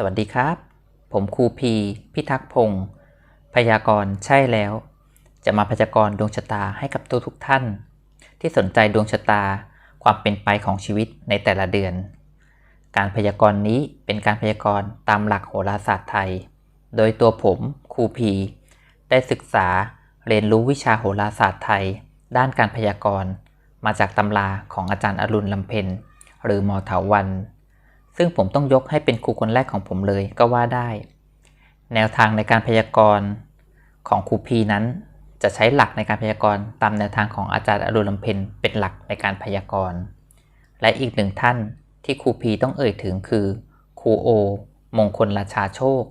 สวัสดีครับ ผมครูพี พิทักษ์พงศ์พยากรณ์ใช่แล้ว จะมาพยากรณ์ดวงชะตาให้กับตัวทุกท่าน ที่สนใจดวงชะตาความเป็นไปของชีวิตในแต่ละเดือน การพยากรณ์นี้เป็นการพยากรณ์ตามหลักโหราศาสตร์ไทย โดยตัวผมครูพี ได้ศึกษาเรียนรู้วิชาโหราศาสตร์ไทย ด้านการพยากรณ์ มาจากตำราของอาจารย์อรุณลำเพ็ญหรือหมอเถาวัน ซึ่งผมต้องยกให้เป็นครูคนแรกของผมเลยก็ว่าได้ แนวทางในการพยากรณ์ของครูพีนั้น จะใช้หลักในการพยากรณ์ตามแนวทางของอาจารย์อรุณลำเพ็ญเป็นหลักในการพยากรณ์ และอีกหนึ่งท่านที่ครูพีต้องเอ่ยถึงคือครูโอ มงคลราชาโชค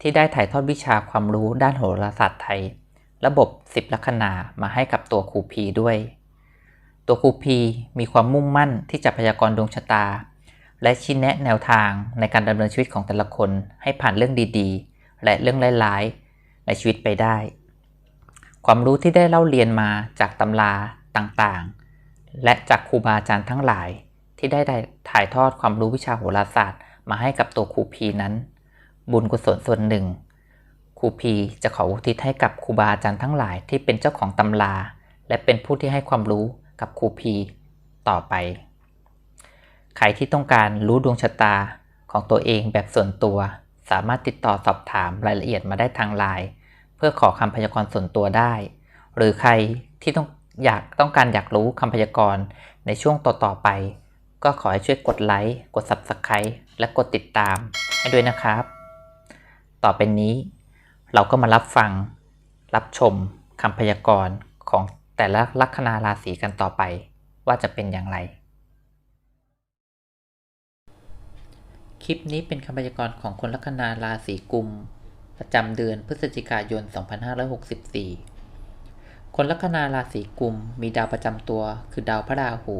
ที่ได้ถ่ายทอดวิชาความรู้ด้านโหราศาสตร์ไทย ระบบ10ลัคนามาให้กับตัวครูพีด้วย ตัวครูพีมีความมุ่งมั่นที่จะพยากรณ์ดวงชะตา และชี้แนะแนวทางในการดำเนินชีวิตของแต่ละคนให้ผ่านเรื่องดีๆ และเรื่องร้ายๆ ในชีวิตไปได้ ความรู้ที่ได้เล่าเรียนมาจากตำราต่างๆ และจากครูบาอาจารย์ทั้งหลาย ที่ได้ถ่ายทอดความรู้วิชาโหราศาสตร์ มาให้กับตัวครูพีนั้น บุญกุศลส่วนหนึ่งครูพีจะขออุทิศให้กับครูบาอาจารย์ทั้งหลายที่เป็นเจ้าของตำรา และเป็นผู้ที่ให้ความรู้กับครูพีต่อไป ใครที่ต้องการรู้ดวงชะตาของตัวเองแบบส่วนตัว สามารถติดต่อสอบถามรายละเอียดมาได้ทางไลน์เพื่อขอคำพยากรณ์ส่วนตัวได้ หรือใครที่ต้องอยากต้องการอยากรู้คำพยากรณ์ในช่วงต่อๆไป ก็ขอให้ช่วยกดไลค์กด Subscribe และกดติดตามให้ด้วยนะครับ ต่อไปนี้ เราก็มารับฟัง รับชมคำพยากรณ์ของแต่ละลัคนาราศีกันต่อไป ว่าจะเป็นอย่างไร คลิปนี้เป็นคำพยากรณ์ของคนลัคนาราศีกุม ประจำเดือนพฤศจิกายน 2564 คนลัคนาราศีกุมมีดาวประจำตัวคือดาวพระราหู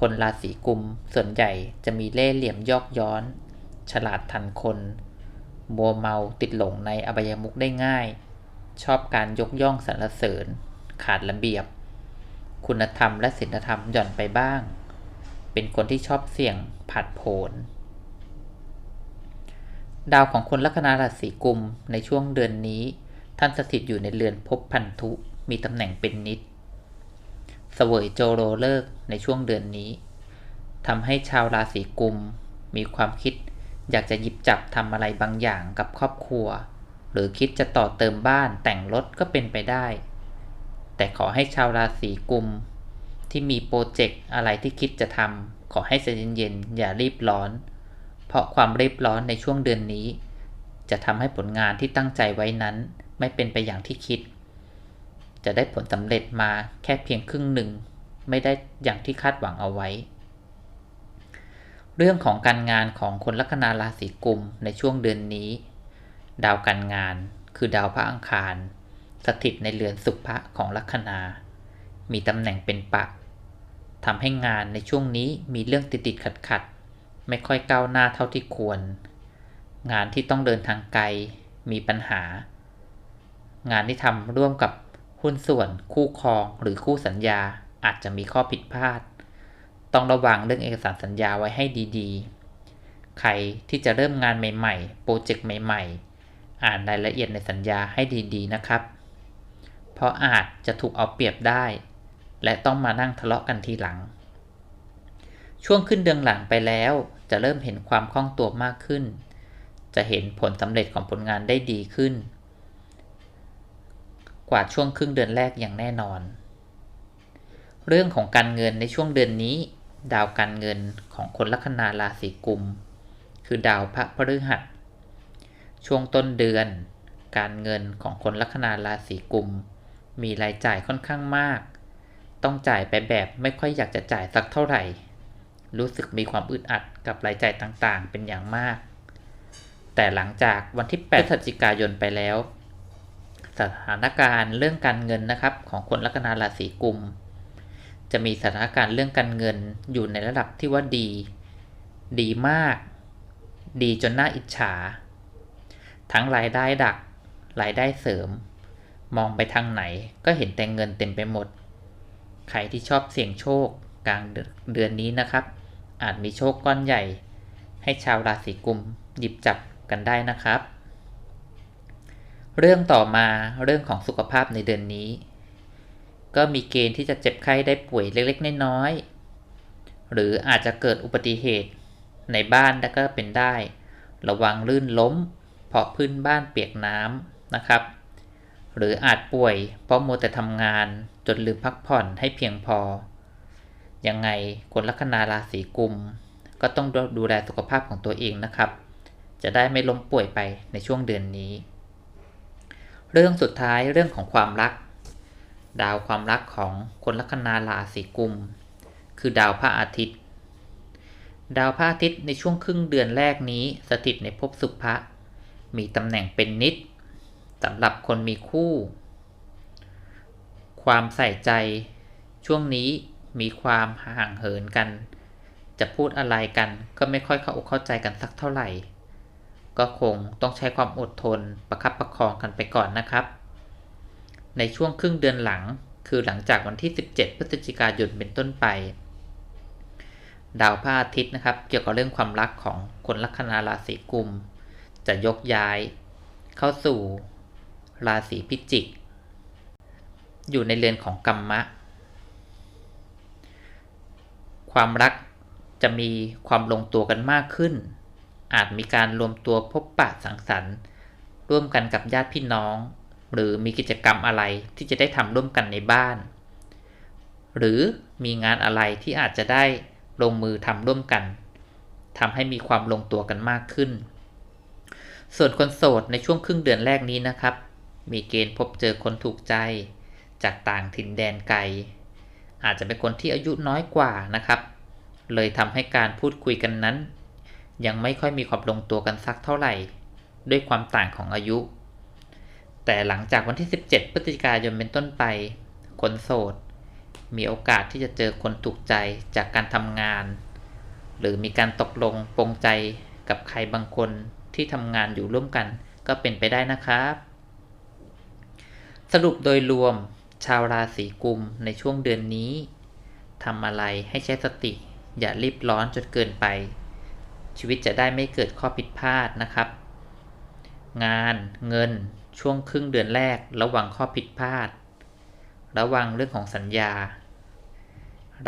คนราศีกุมส่วนใหญ่จะมีเล่ห์เหลี่ยมยอกย้อน ฉลาดทันคน มัวเมาติดหลงในอบายมุกได้ง่าย ชอบการยกย่องสรรเสริญ ขาดระเบียบ คุณธรรมและศีลธรรมหย่อนไปบ้าง เป็นคนที่ชอบเสี่ยงผัดโผน ดาวของคนลัคนาราศีกุมในช่วงเดือนนี้ ท่านสถิตอยู่ในเรือนภพพันธุมีตำแหน่งเป็นนิดเสวยโจโรเลิกในช่วงเดือนนี้ทำให้ชาวราศีกุม มีความคิดอยากจะหยิบจับทำอะไรบางอย่างกับครอบครัว หรือคิดจะต่อเติมบ้านแต่งรถก็เป็นไปได้ แต่ขอให้ชาวราศีกุม ที่มีโปรเจกต์อะไรที่คิดจะทำขอให้ใจเย็นๆอย่ารีบร้อน เพราะความรีบร้อนในช่วงเดือนนี้ จะทำให้ผลงานที่ตั้งใจไว้นั้น ไม่เป็นไปอย่างที่คิด จะได้ผลสำเร็จมาแค่เพียงครึ่งหนึ่ง ไม่ได้อย่างที่คาดหวังเอาไว้ เรื่องของการงานของคนลัคนาราศีกุมในช่วงเดือนนี้ ดาวการงานคือดาวพระอังคาร สถิตในเรือนสุภะของลัคนา มีตำแหน่งเป็นปักทำให้งานในช่วงนี้มีเรื่องติดติดขัดขัด ไม่ค่อยก้าวหน้าเท่าที่ควร งานที่ต้องเดินทางไกลมีปัญหา งานที่ทำร่วมกับหุ้นส่วนคู่ครองหรือคู่สัญญาอาจจะมีข้อผิดพลาด ต้องระวังเรื่องเอกสารสัญญาไว้ให้ดีๆ ใครที่จะเริ่มงานใหม่ๆ โปรเจกต์ใหม่ๆ อ่านรายละเอียดในสัญญาให้ดีๆนะครับ เพราะอาจจะถูกเอาเปรียบได้ และต้องมานั่งทะเลาะกันทีหลัง ช่วงขึ้นเดือนหลังไปแล้ว จะเริ่มเห็นความคล่องตัวมากขึ้น จะเห็นผลสำเร็จของผลงานได้ดีขึ้น กว่าช่วงครึ่งเดือนแรกอย่างแน่นอน เรื่องของการเงินในช่วงเดือนนี้ ดาวการเงินของคนลัคนาราศีกุม คือดาวพระพฤหัส ช่วงต้นเดือน การเงินของคนลัคนาราศีกุม มีรายจ่ายค่อนข้างมาก ต้องจ่ายไปแบบไม่ค่อยอยากจะจ่ายสักเท่าไหร่ รู้สึกมีความอึดอัดกับรายจ่ายต่างๆ เป็นอย่างมาก แต่หลังจากวันที่ 8 พฤศจิกายนไปแล้ว สถานการณ์เรื่องการเงินนะครับ ของคนลัคนาราศีกุม จะมีสถานการณ์เรื่องการเงินอยู่ในระดับที่ว่าดี ดีมาก ดีจนน่าอิจฉา ทั้งรายได้ดัก รายได้เสริม มองไปทางไหนก็เห็นแต่เงินเต็มไปหมด ใครที่ชอบเสี่ยงโชคกลางเดือนนี้นะครับ อาจมีโชคก้อนใหญ่ ให้ชาวราศีกุมหยิบจับกันได้นะครับ เรื่องต่อมาเรื่องของสุขภาพในเดือนนี้ ก็มีเกณฑ์ที่จะเจ็บไข้ได้ป่วยเล็กๆ น้อยๆหรืออาจจะเกิดอุบัติเหตุในบ้านแล้ก็เป็นได้ ระวังลื่นล้ม เพราะพื้นบ้านเปียกน้ำนะครับ หรืออาจป่วยเพราะมัวแต่ทำงานจนลืมพักผ่อนให้เพียงพอ ยังไงคนลัคนาราศีกุม ก็ต้องดูแลสุขภาพของตัวเองนะครับ จะได้ไม่ล้มป่วยไปในช่วงเดือนนี้ เรื่องสุดท้ายเรื่องของความรัก ดาวความรักของคนลัคนาราศีกุม คือดาวพระอาทิตย์ ดาวพระอาทิตย์ในช่วงครึ่งเดือนแรกนี้สถิตในภพสุภะมีตำแหน่งเป็นนิดสำหรับคนมีคู่ ความใส่ใจช่วงนี้ มีความห่างเหินกัน จะพูดอะไรกันก็ไม่ค่อยเข้าอกเข้าใจกันสักเท่าไหร่ ก็คงต้องใช้ความอดทนประคับประคองกันไปก่อนนะครับ ในช่วงครึ่งเดือนหลังคือหลังจากวันที่ 17 พฤศจิกายนเป็นต้นไป ดาวพระอาทิตย์นะครับ เกี่ยวกับเรื่องความรักของคนลัคนาราศีกุม จะยกย้าย เข้าสู่ราศีพิจิก อยู่ในเรือนของกัมมะ ความรักจะมีความลงตัวกันมากขึ้น อาจมีการรวมตัวพบปะสังสรรค์ ร่วมกันกับญาติพี่น้อง หรือมีกิจกรรมอะไรที่จะได้ทำร่วมกันในบ้าน หรือมีงานอะไรที่อาจจะได้ลงมือทำร่วมกันทำให้มีความลงตัวกันมากขึ้น ส่วนคนโสดในช่วงครึ่งเดือนแรกนี้นะครับ มีเกณฑ์พบเจอคนถูกใจ จากต่างถิ่นแดนไกล อาจจะเป็นคนที่อายุน้อยกว่านะครับ เลยทำให้การพูดคุยกันนั้น ยังไม่ค่อยมีความลงตัวกันสักเท่าไหร่ ด้วยความต่างของอายุ แต่หลังจากวันที่ 17 พฤศจิกายนเป็นต้นไป คนโสด มีโอกาสที่จะเจอคนถูกใจจากการทำงาน หรือมีการตกลงปรงใจกับใครบางคนที่ทำงานอยู่ร่วมกันก็เป็นไปได้นะครับ สรุปโดยรวม ชาวราศีกุมในช่วงเดือนนี้ทำอะไรให้ใช้สติ อย่ารีบร้อนจนเกินไป ชีวิตจะได้ไม่เกิดข้อผิดพลาดนะครับ งานเงินช่วงครึ่งเดือนแรกระวังข้อผิดพลาด ระวังเรื่องของสัญญา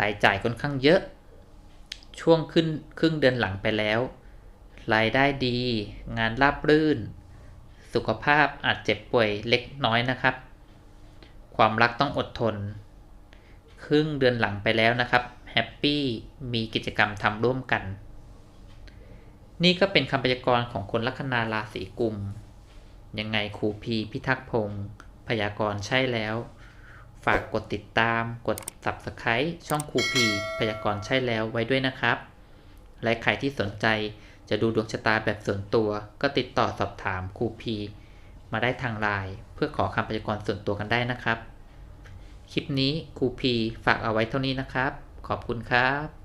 รายจ่ายค่อนข้างเยอะ ช่วงขึ้นครึ่งเดือนหลังไปแล้ว รายได้ดี งานราบรื่น สุขภาพอาจเจ็บป่วยเล็กน้อยนะครับ ความรักต้องอดทน ครึ่งเดือนหลังไปแล้วนะครับแฮปปี้มีกิจกรรมทำร่วมกัน นี่ก็เป็นคำพยากรณ์ของคนลัคนาราศีกุม ยังไงครูพีพิทักษ์พงศ์พยากรณ์ใช่แล้ว ฝากกดติดตาม กด subscribe ช่องครูพีพยากรณ์ใช่แล้วไว้ด้วยนะครับ และใครที่สนใจจะดูดวงชะตาแบบส่วนตัว ก็ติดต่อสอบถามครูพี มาได้ทางไลน์เพื่อขอคำพยากรณ์ส่วนตัวกันได้นะครับ คลิปนี้ครูพีฝากเอาไว้เท่านี้นะครับ ขอบคุณครับ